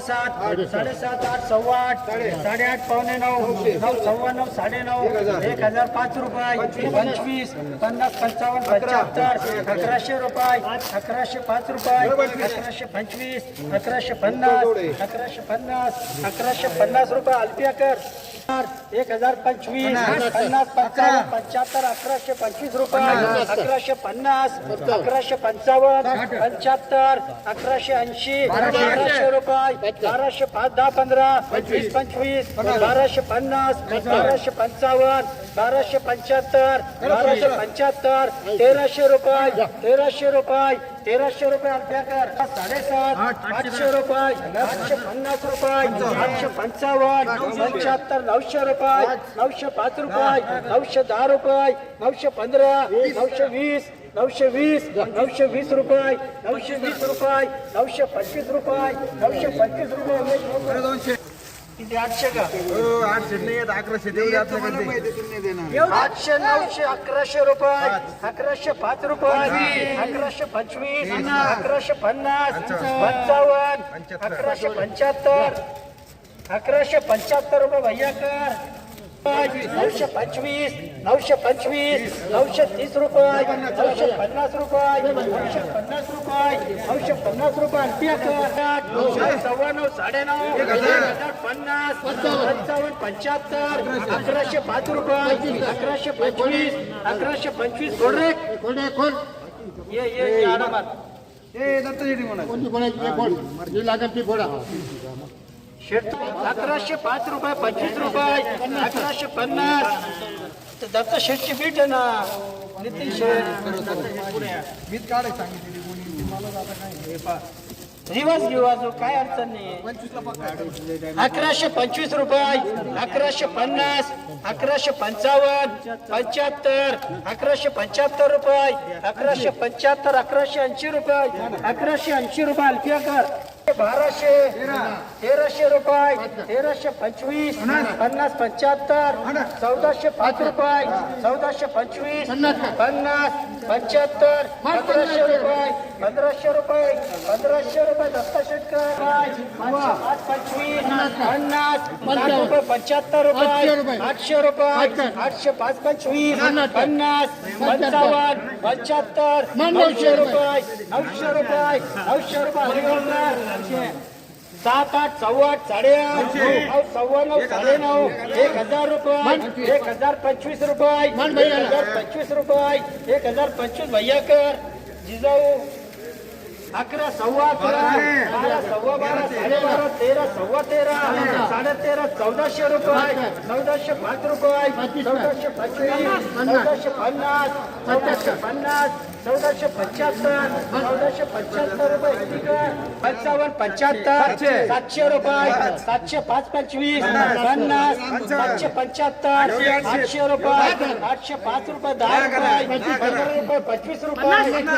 सात साडेसात. आठ सव्वा आठ साडेआठ पावणे नऊ नऊ सव्वा नऊ साडे नऊ एक हजार पाच रुपये पंचवीस. पन्नास पंचावन्न पंच्याहत्तर अकराशे रुपये अकराशे पाच रुपये अकराशे पंचवीस अकराशे पन्नास अकराशे पन्नास अकराशे पन्नास रुपये अल्पियाकर एक हजार पंचवीस पन्नास. पंचावन्न पंच्याहत्तर अकराशे पंचवीस रुपये अकराशे पन्नास अकराशे पंचावन्न पंच्याहत्तर अकराशे ऐंशी बाराशे. रुपये बाराशे पाच दहा पंधरा पंचवीस. पंचवीस बाराशे पन्नास बाराशे पंचावन्न बाराशे पंच्याहत्तर बाराशे. पंच्याहत्तर तेराशे रुपये तेराशे रुपये तेराशे रुपये अभ्याकर साडेसात आठशे रुपये. आठशे पन्नास रुपये. आठशे पंचावन्न. पंच्याहत्तर नऊशे रुपये. नऊशे पाच रुपये. नऊशे दहा रुपये. नऊशे पंधरा. नऊशे वीस. नऊशे वीस. नऊशे वीस रुपये. नऊशे वीस रुपये. नऊशे पंचवीस रुपये. नऊशे पंचवीस रुपये. किती? आठशे का? आठशे नऊशे अकराशे रुपये अकराशे पाच रुपये अकराशे पंचवीस अकराशे पन्नास पंचावन्न. अकराशे पंच्याहत्तर. अकराशे पंच्याहत्तर रुपये भैया कर. नऊशे पंचवीस नऊशे पंचवीस नऊशे तीस रुपये नऊशे पन्नास रुपये नऊशे पन्नास रुपये नऊशे पन्नास रुपये. अंतिया कर सव्वा नऊ साडे नऊ एक हजार पन्नास पंचावन्न पंच्याहत्तर अकराशे पाच रुपये अकराशे पंचवीस अकराशे पंचवीस. खोल रे? खोल ये ये ये आरामात. कोणती फोडायची ते फोड जी लागेल ती फोडा अकराशे पाच रुपये पंचवीस रुपये अकराशे पन्नास. दत्त शेटची बीट आहे ना. नितीन शेठ. रिवाज घेऊ काय अडचण नाही. अकराशे पंचवीस रुपये अकराशे पन्नास अकराशे पंचावन्न पंच्याहत्तर अकराशे पंच्याहत्तर रुपये अकराशे पंच्याहत्तर अकराशे ऐंशी रुपये अकराशे ऐंशी रुपये अल्फिया कर. बाराशे तेराशे रुपये तेराशे पंचवीस पन्नास. पंच्याहत्तर चौदाशे पाच रुपये चौदाशे पंचवीस पन्नास. पंच्याहत्तर पंधराशे रुपये पंधराशे रुपये पंधराशे रुपये दत्ता शेटकर पाच पंचवीस पन्नास. रुपये पंच्याहत्तर रुपये आठशे रुपये. आठशे पाच पंचवीस पन्नास. पंचावन्न पंच्याहत्तर नऊशे रुपये. नऊशे रुपये नऊशे रुपये सात आठ सव्वा आठ साडेआठ नऊ सव्वा नऊ साडे नऊ एक हजार. रुपये. एक हजार पंचवीस रुपये. एक हजार पंचवीस रुपये. एक हजार पंचवीस भैया कर जिजाऊ. अकरा सव्वा अकरा. बारा सव्वा बारा साडे बारा तेरा सव्वा तेरा. साडे तेरा चौदाशे रुपये. चौदाशे पाच रुपये. चौदाशे पंचवीस चौदाशे पन्नास. चौदाशे पन्नास. चौदाशे पंच्याहत्तर चौदाशे पंच्याहत्तर रुपये पंचावन्न पंच्याहत्तर सातशे. रुपये. सातशे पाच पंचवीस. पन्नास. सातशे पंच्याहत्तर. आठशे. रुपये. आठशे. पाच रुपये. दहा रुपये. पंधरा रुपये. पंचवीस रुपये.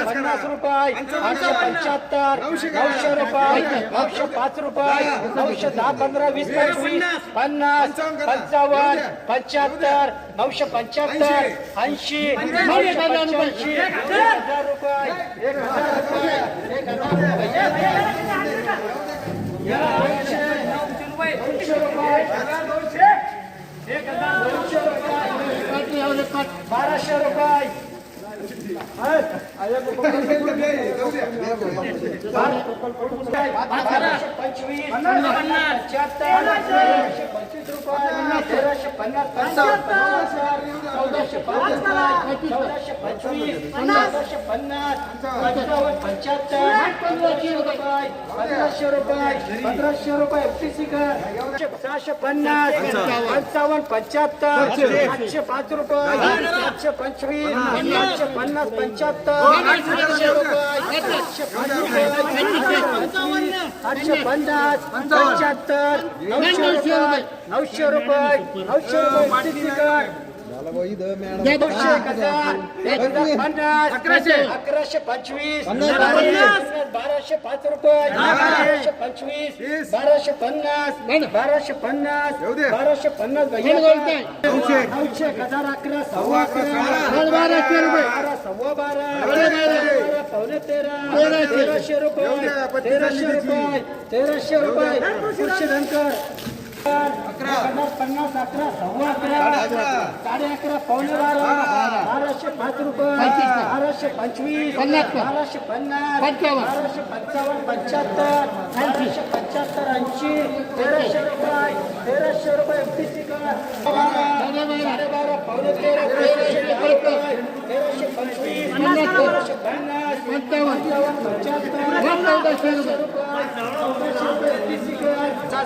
पन्नास रुपये. आठशे पंच्याहत्तर. नऊशे रुपये. नऊशे पाच रुपये. नऊशे दहा पंधरा वीस पंचवीस. पन्नास. पंचावन्न पंच्याहत्तर. नऊशे पंच्याहत्तर ऐंशी पंच्याऐंशी एक हजार रुपये एक हजार रुपये एक हजार रुपये बाराशे रुपये पंचवीस पंच्याहत्तर रुपये तेराशे पन्नास चौदाशे पाच चौदाशे पंचवीस पन्नास. पंचावन्न. पंच्याहत्तर. पंधराशे रुपये. पंधराशे रुपये. पंधराशे रुपये. एफटीसी कर सहाशे पन्नास. पंचावन्न. पंच्याहत्तर. आठशे पाच रुपये. आठशे पंचवीस. आठशे पन्नास. पंच्याहत्तर. आठशे रुपये आठशे पाच रुपये. आठशे पन्नास. पंच्याहत्तर नऊशे रुपये. नऊशे रुपये. नऊशे रुपये. एफटीसी कर अकराशे. अकराशे पंचवीस. बाराशे. पाच रुपये. बाराशे. पंचवीस. वीस. बाराशे पन्नास. बाराशे पन्नास. बाराशे पन्नास? नऊशे. हजार अकरा सव्वा अकरा साडे बाराशे रुपये. बारा सव्वा बारा. पावणे तेरा. तेराशे. रुपये. तेराशे रुपये. तेराशे रुपये. पन्नास पन्नास अकरा सव्वा अकरा साडे अकरा. साडे पावणे बारा बाराशे पाच रुपये बाराशे पंचवीस बाराशे पन्नास बाराशे पंचावन्न पंच्याहत्तर बाराशे पंच्याहत्तर ऐंशी तेराशे रुपये तेराशे रुपये एमपीसी साडेबारा पावणे तेरा तेराशे रुपये तेराशे पंचवीस बाराशे पन्नास पंचावन्न. पंच्याहत्तर सात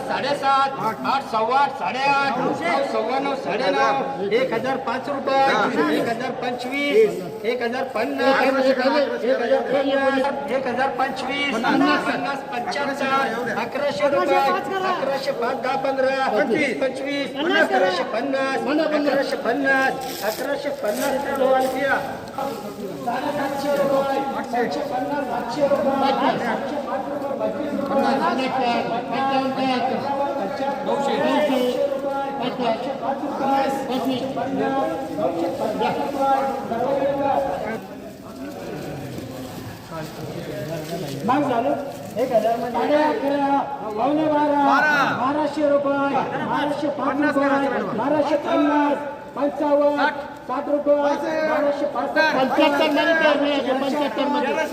साडेसात आठ सव्वा आठ साडेआठ नऊ सव्वा नऊ साडेनऊ एक हजार पाच रुपये एक हजार पंचवीस एक हजार पन्नास एक हजार एक हजार पंचवीस पन्नास पंच्याहत्तर अकराशे रुपये अकराशे पाच दहा पंधरा पंचवीस पंचवीस अकराशे पन्नास अकराशे पन्नास अकराशे पन्नास साडेसातशे रुपये सातशे पन्नास सातशे रुपये मग झालं एक हजार साडे अकरा पावणे बारा बाराशे रुपये बाराशे पाच रुपये बाराशे पन्नास पंचावन्न साठ रुपये बाराशे पाच पंच्याहत्तर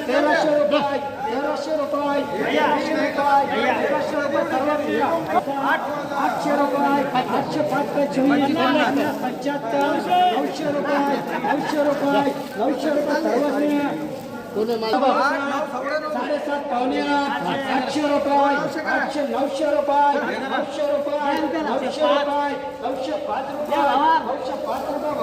तेराशे रुपये. तेराशे रुपये तेराशे रुपये तेराशे रुपये आठशे रुपये आठशे पाच पंच्याहत्तर नऊशे रुपये नऊशे रुपये नऊशे रुपये सर्वात साडेसात पावणे आठ आठशे रुपये आठशे नऊशे रुपये नऊशे रुपये नऊशे रुपये नऊशे पाच रुपये नऊशे पाच रुपये